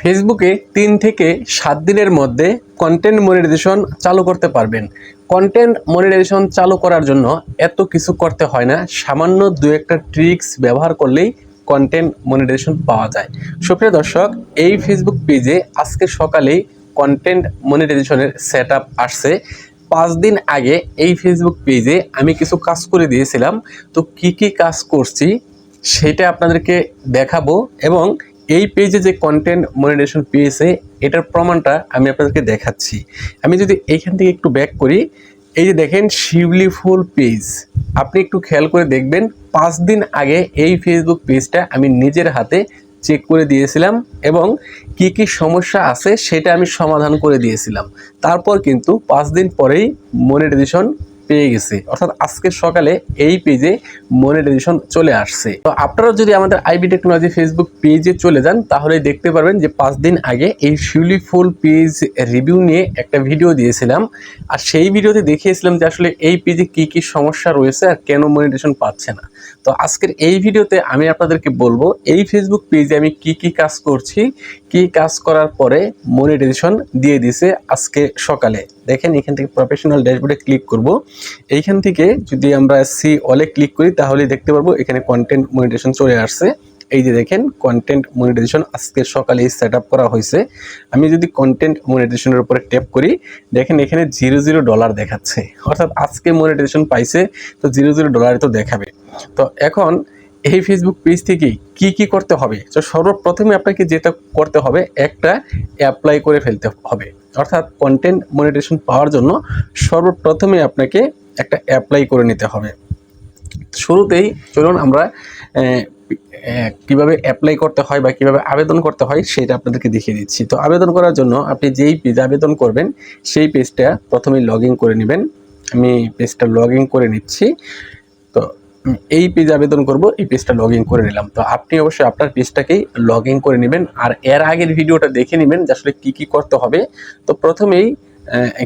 ফেসবুকে তিন থেকে সাত দিনের মধ্যে কন্টেন্ট মনিটাইজেশন চালু করতে পারবেন। কন্টেন্ট মনিটাইজেশন চালু করার জন্য এত কিছু করতে হয় না, সামান্য দু একটা ট্রিক্স ব্যবহার করলেই কন্টেন্ট মনিটাইজেশন পাওয়া যায়। সুপ্রিয় দর্শক, এই ফেসবুক পেজে আজকে সকালেই কন্টেন্ট মনিটাইজেশনের সেট আসছে। পাঁচ দিন আগে এই ফেসবুক পেজে আমি কিছু কাজ করে দিয়েছিলাম। তো কি কি কাজ করছি সেটা আপনাদেরকে দেখাবো এবং এই পেজে যে কন্টেন্ট মনিটেশন পেয়েছে, এটার প্রমাণটা আমি আপনাদেরকে দেখাচ্ছি। আমি যদি এইখান থেকে একটু ব্যাক করি, এই যে দেখেন শিউলি ফুল পেজ আপনি একটু খেয়াল করে দেখবেন, পাঁচ দিন আগে এই ফেসবুক পেজটা আমি নিজের হাতে চেক করে দিয়েছিলাম এবং কি কি সমস্যা আছে সেটা আমি সমাধান করে দিয়েছিলাম। তারপর কিন্তু পাঁচ দিন পরেই মনিটাইজেশন পেয়ে গেছে। অর্থাৎ আজকে সকালে এই পেজে মনিটাইজেশন চলে আসছে। তো আপনারা যদি আমাদের আইবি টেকনোলজি ফেসবুক পেজে চলে যান তাহলে দেখতে পারবেন যে পাঁচ দিন আগে এই শিউলি ফুল পেজ রিভিউ নিয়ে একটা ভিডিও দিয়েছিলাম। আর সেই ভিডিওতে দেখিয়েছিলাম যে আসলে এই পেজে কি কি সমস্যা রয়েছে আর কেন মনিটাইজেশন পাচ্ছে না। তো আজকের এই ভিডিওতে আমি আপনাদেরকে বলব, এই ফেসবুক পেজে আমি কি কি কাজ করছি, কি কাজ করার পরে মনিটাইজেশন দিয়ে দিছে আজকে সকালে। দেখেন এখান থেকে প্রফেশনাল ড্যাশবোর্ডে ক্লিক করব। এইখান থেকে যদি আমরা সি অলে ক্লিক করি তাহলে দেখতে পারব এখানে কন্টেন্ট মনিটেশন চলে আসছে। এই যে দেখেন কন্টেন্ট মনিটাইজেশন আজকে সকালে সেট আপ করা হয়েছে। আমি যদি কন্টেন্ট মনিটাইজেশনের উপরে ট্যাপ করি, দেখেন এখানে জিরো জিরো ডলার দেখাচ্ছে। অর্থাৎ আজকে মনিটাইজেশন পাইছে, তো জিরো জিরো ডলারে তো দেখাবে। তো এখন এই ফেসবুক পেজ থেকে কি কি করতে হবে? তো সর্বপ্রথমে আপনাকে যেটা করতে হবে, একটা অ্যাপ্লাই করে ফেলতে হবে। অর্থাৎ কন্টেন্ট মনিটেশন পাওয়ার জন্য সর্বপ্রথমে আপনাকে একটা অ্যাপ্লাই করে নিতে হবে। শুরুতেই চলুন আমরা কীভাবে অ্যাপ্লাই করতে হয় বা কীভাবে আবেদন করতে হয় সেটা আপনাদেরকে দেখিয়ে দিচ্ছি। তো আবেদন করার জন্য আপনি যেই পেজ আবেদন করবেন, সেই পেজটা প্রথমে লগ করে নেবেন। আমি পেজটা লগ করে নিচ্ছি। তো এই পেজে আবেদন করব, এই পেজটা লগ ইন করে নিলাম। তো আপনি অবশ্যই আপনার পেজটাকেই লগ ইন করে নেবেন আর এর আগের ভিডিওটা দেখে নেবেন যে আসলে কী কী করতে হবে। তো প্রথমেই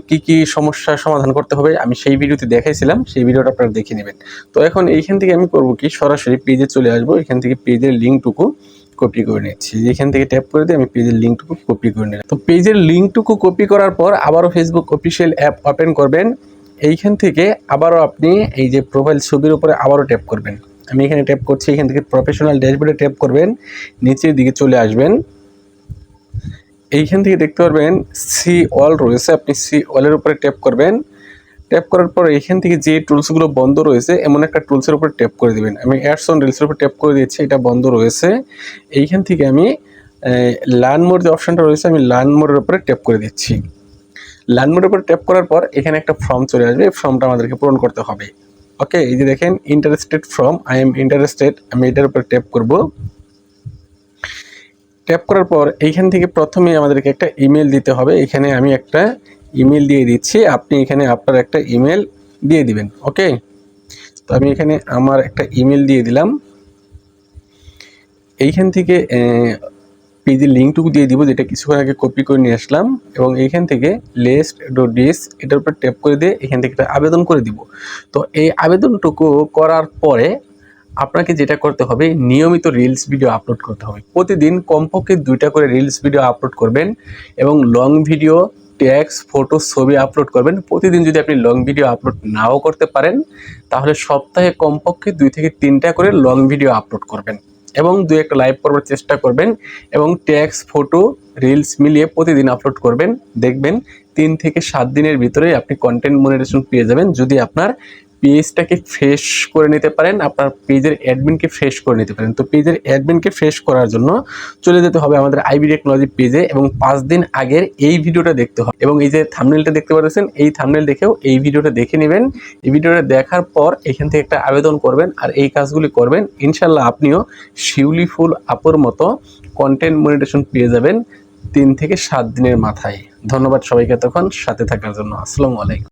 কি কি সমস্যার সমাধান করতে হবে আমি সেই ভিডিওতে দেখাইছিলাম, সেই ভিডিওটা আপনারা দেখে নেবেন। তো এখন এইখান থেকে আমি করব কি, সরাসরি পেজে চলে আসব, এখান থেকে পেজের লিঙ্কটুকু কপি করে নিচ্ছি। এখান থেকে ট্যাপ করে দিয়ে আমি পেজের লিঙ্কটুকু কপি করে নিলাম। তো পেজের লিঙ্কটুকু কপি করার পর আবারও ফেসবুক অফিসিয়াল অ্যাপ ওপেন করবেন। এইখান থেকে আবারও আপনি এই যে প্রোফাইল ছবির উপরে আবারও ট্যাপ করবেন। আমি এখানে ট্যাপ করছি, এখান থেকে প্রফেশনাল ড্যাশবোর্ডে ট্যাপ করবেন, নিচের দিকে চলে আসবেন। এইখান থেকে দেখতে পারবেন সি অল রয়েছে, আপনি সি অলের উপরে ট্যাপ করবেন। ট্যাপ করার পর এখান থেকে যে টুলসগুলো বন্ধ রয়েছে, এমন একটা টুলসের উপর ট্যাপ করে দেবেন। আমি অ্যাডস অন রিলসের উপর ট্যাপ করে দিচ্ছি এটা বন্ধ রয়েছে। এইখান থেকে আমি লার্ন মোড যে অপশনটা রয়েছে, আমি লার্ন মোডের উপরে ট্যাপ করে দিচ্ছি। লার্ন মোডের উপর ট্যাপ করার পর এখানে একটা ফর্ম চলে আসবে। এই ফর্মটা আমাদেরকে পূরণ করতে হবে। ওকে এই যে দেখেন interested form I am interested আমি এটার উপর ট্যাপ করব। ট্যাপ করার পর এইখান থেকে প্রথমে আমাদেরকে একটা ইমেল দিতে হবে। এখানে আমি একটা ইমেল দিয়ে দিচ্ছি। আপনি এখানে আপনার একটা ইমেল দিয়ে দিবেন। ওকে তো আমি এখানে আমার একটা ইমেল দিয়ে দিলাম। এইখান থেকে পেজের লিঙ্কটুকু দিয়ে দিব, যেটা কিছুক্ষণ আগে কপি করে নিয়ে আসলাম, এবং এইখান থেকে লেস্ট ডট ডিস এটার উপর ট্যাপ করে দিয়ে এখান থেকে একটা আবেদন করে দিব। তো এই আবেদনটুকু করার পরে আপনাকে যেটা করতে হবে, নিয়মিত রিলস ভিডিও আপলোড করতে হবে। প্রতিদিন কমপক্ষে দুইটা করে রিলস ভিডিও আপলোড করবেন, এবং লং ভিডিও ট্যাক্স ফটো ছবি আপলোড করবেন। প্রতিদিন যদি আপনি লং ভিডিও আপলোড নাও করতে পারেন, তাহলে সপ্তাহে কমপক্ষে দুই থেকে তিনটা করে লং ভিডিও আপলোড করবেন। এবং দু একটা লাইভ করবার চেষ্টা করবেন এবং ট্যাক্স ফটো রিলস মিলিয়ে প্রতিদিন আপলোড করবেন। দেখবেন তিন থেকে সাত দিনের ভিতরে আপনি কন্টেন্ট মনিটেশন পেয়ে যাবেন। যদি আপনার পেজটাকে ফ্রেশ করে নিতে পারেন, আপনার পেজের অ্যাডমিনকে ফ্রেশ করে নিতে পারেন। তো পেজের অ্যাডমিনকে ফ্রেশ করার জন্য চলে যেতে হবে আমাদের আইবি টেকনোলজি পেজে এবং পাঁচ দিন আগের এই ভিডিওটা দেখতে হবে। এবং এই যে থামনেলটা দেখতে পাচ্ছেন, এই থামনেল দেখেও এই ভিডিওটা দেখে নেবেন। এই ভিডিওটা দেখার পর এখান থেকে একটা আবেদন করবেন আর এই কাজগুলি করবেন। ইনশাল্লাহ আপনিও শিউলি ফুল আপুর মতো কন্টেন্ট মনিটেশন পেয়ে যাবেন তিন থেকে সাত দিনের মাথায়। ধন্যবাদ সবাইকে তখন সাথে থাকার জন্য। আসসালামু আলাইকুম।